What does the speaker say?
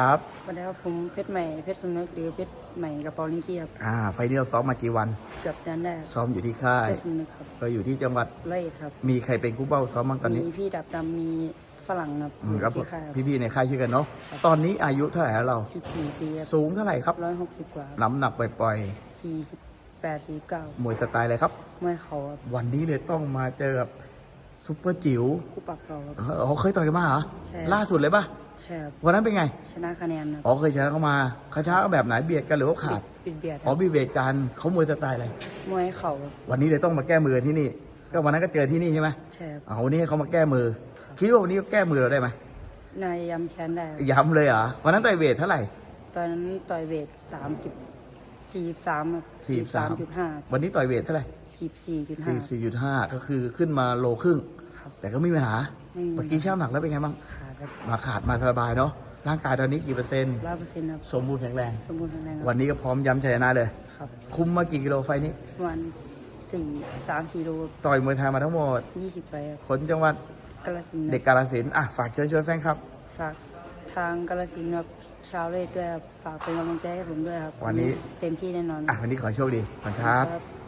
ครับสวัสดีครับผมเพชรใหม่เพชรสนึกหรือเพชรใหม่กระเป๋าลิงกี้ครับอ่า ไฟล์นี้เราซ้อมมากี่วัน เกือบเดือนแรกซ้อมอยู่ที่ค่ายเพชรสนึกครับก็อยู่ที่จังหวัดร้อยเอ็ดครับ มีใครเป็นคู่เป้าซ้อมบ้างตอนนี้มีพี่ดับดำมีฝรั่งครับอืมครับที่ค่ายครับ พี่ๆในค่ายช่วยกันเนาะตอนนี้อายุเท่าไหร่แล้วเรา สิบสี่ปีครับสูงเท่าไหร่ครับร้อยหกสิบกว่าน้ำหนักปล่อยสี่สิบแปดสี่เก้าๆมวยสไตล์อะไรครับ เมื่อเขาครับวันนี้เลยต้องมาเจอกับซุปเปอร์จิ๋วคู่ปรับเราครับ เอออ๋อเคยต่อยกันมาเหรอใช่ ล่าสุดเลยปะใช่ครับวันนั้นเป็นไง ชนะคะแนนครับอ๋อเคยชนะเขามาเขาชนะเขาแบบไหนเบียดกันหรือว่าขาดปิดเบียดคอ๋อรับบีเบียดกันเขามวยสไตล์อะไรมวยเข่าครับวันนี้เลยต้องมาแก้มือที่นี่ ก็วันนั้นก็เจอที่นี่ใช่ไหมใช่ครับเอาวันนี้ให้เขามาแก้มือ คิดว่าวันนี้แก้มือเราได้ไหมนายยำแขนได้ครับย้ำเลยเหรอวันนั้นต่อยเวทเท่าไหร่ ตอนนั้นต่อยเวทสามสิบสี่สามครับ43จุดห้าวันนี้ต่อยเวทเท่าไหร่สี่สี่จุดห้าสี่สี่จุดห้าก็คือขึ้นมาโลครึ่ง ครับแต่ก็ไม่มีปัญหาไม่มี เมื่อกี้ช่างหนักแล้วเป็นไงบ้างขาดครับมาขาดมาสบายเนาะร่างกายตอนนี้กี่เปอร์เซ็นต์ร้อยเปอร์เซ็นต์ครับสมบูรณ์แข็งแรง สมบูรณ์แข็งแรงควัรับนนี้ก็พร้อมย้ำชัยชนะเลย ครับคุมมากี่กิโลไฟล์นี้ประมาณสี่สามสี่โลต่อยมวยไทยมาทั้งหมดยี่สิบไปครับคนจังหวัดกาลสินธุ์เด็กกาลสินธุ์อะฝากเชิญชวนแฟนครับ ฝากทางกาลสินธุ์ครับชาวเลดด้วยครับฝากเป็นกำลังใจให้ผมด้วยครับวันนี้ เต็มที่แน่นอนอะวันนี้ขอโชคดีขอบคุณครับ ครับ